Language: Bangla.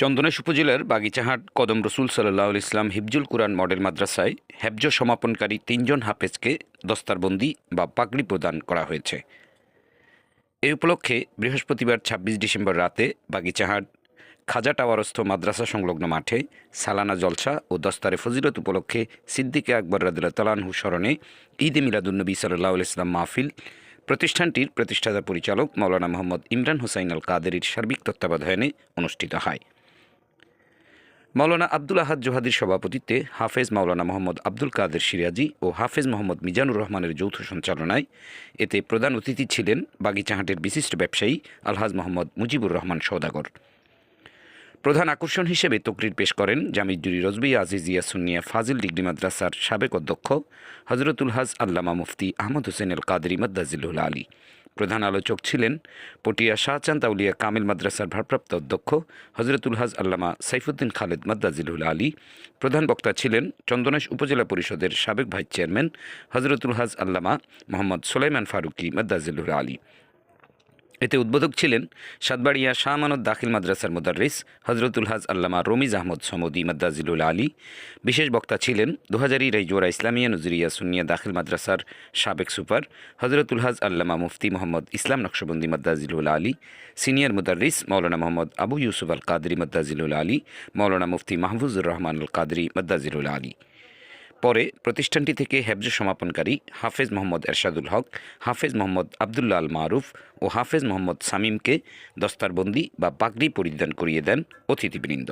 চন্দনেশ উপজেলার বাগিচাহাট কদম রসুল সাল্লাহ ইসলাম হিফজুল কুরআন মডেল মাদ্রাসায় হেফজ সমাপনকারী তিনজন হাফেজকে দস্তারবন্দি বা পাগড়ি প্রদান করা হয়েছে। এই উপলক্ষে বৃহস্পতিবার ছাব্বিশ ডিসেম্বর রাতে বাগিচাহাট খাজা টাওয়ারস্থ মাদ্রাসা সংলগ্ন মাঠে সালানা জলসা ও দস্তারে ফজিলত উপলক্ষে সিদ্দিকে আকবর রাদুল্লাহ তালানহু স্মরণে ঈদ এ মিলাদুন্নবী সাল্লাহ ইসলাম মাহফিল প্রতিষ্ঠানটির প্রতিষ্ঠাতা পরিচালক মৌলানা মোহাম্মদ ইমরান হোসাইন আল কাদেরির সার্বিক তত্ত্বাবধানে অনুষ্ঠিত হয়। মাওলানা আব্দুল আহাদ জোহাদির সভাপতিত্বে হাফেজ মাওলানা মোহাম্মদ আব্দুল কাদের সিরাজি ও হাফেজ মোহাম্মদ মিজানুর রহমানের যৌথ সঞ্চালনায় এতে প্রধান অতিথি ছিলেন বাগিচাহাটের বিশিষ্ট ব্যবসায়ী আলহাজ মোহাম্মদ মুজিবুর রহমান সৌদাগর প্রধান আকর্ষণ হিসেবে তকরির পেশ করেন জামিজুরি রজবি, আজিজিয়া সুন্নিয়া ফাজিল ডিগ্রি মাদ্রাসার সাবেক অধ্যক্ষ হজরতুল হাজ আল্লামা মুফতি আহমদ হোসেন আল কাদরি মদ্দাজিল্লুল আলী। প্রধান আলোচক ছিলেন পটিয়া শাহচান্দ আউলিয়া কামিল মাদ্রাসার ভারপ্রাপ্ত অধ্যক্ষ হজরতুল হাজ আল্লামা সাইফুদ্দিন খালেদ মাদ্দাজিলুল আলী। প্রধান বক্তা ছিলেন চন্দনেশ উপজেলা পরিষদের সাবেক ভাইস চেয়ারম্যান হজরতুল হাজ আল্লামা মোহাম্মদ সোলাইমান ফারুকি মাদ্দাজিলুল আলী। এতে উদ্বোধক ছিলেন সাতবাড়িয়া শাহ মানদ দাখিল মাদ্রাসার মুদার্রিস হজরতুল হাজ আল্লামা রমিজ আহমদ সমদি মাদ্দাজিলুল আলী। বিশেষ বক্তা ছিলেন দুহাজারি রাইজোরা ইসলামিয়া, নজরিয়া সুনিয়া দাখিল মাদ্রাসার সাবেক সুপার হজরতুল হাজ আল্লামা মুফতি মোহাম্মদ ইসলাম নকশবন্দি মাদ্দাজিলুল আলী, সিনিয়র মুদার্রিস মৌলানা মোহাম্মদ আবু ইউসুফ আল কাদরি মাদ্দাজিলুল আলী মৌলানা মুফতি মাহফুজুর রহমান আল কাদরি মাদ্দাজিলুল আলী। পরে প্রতিষ্ঠানটি থেকে হেফজ সমাপনকারী হাফেজ মোহাম্মদ এরশাদুল হক, হাফেজ মোহাম্মদ আবদুল্লা আল মারুফ ও হাফেজ মোহাম্মদ সামিমকে দস্তারবন্দি বা পাগড়ি পরিধান করিয়ে দেন অতিথিবৃন্দ।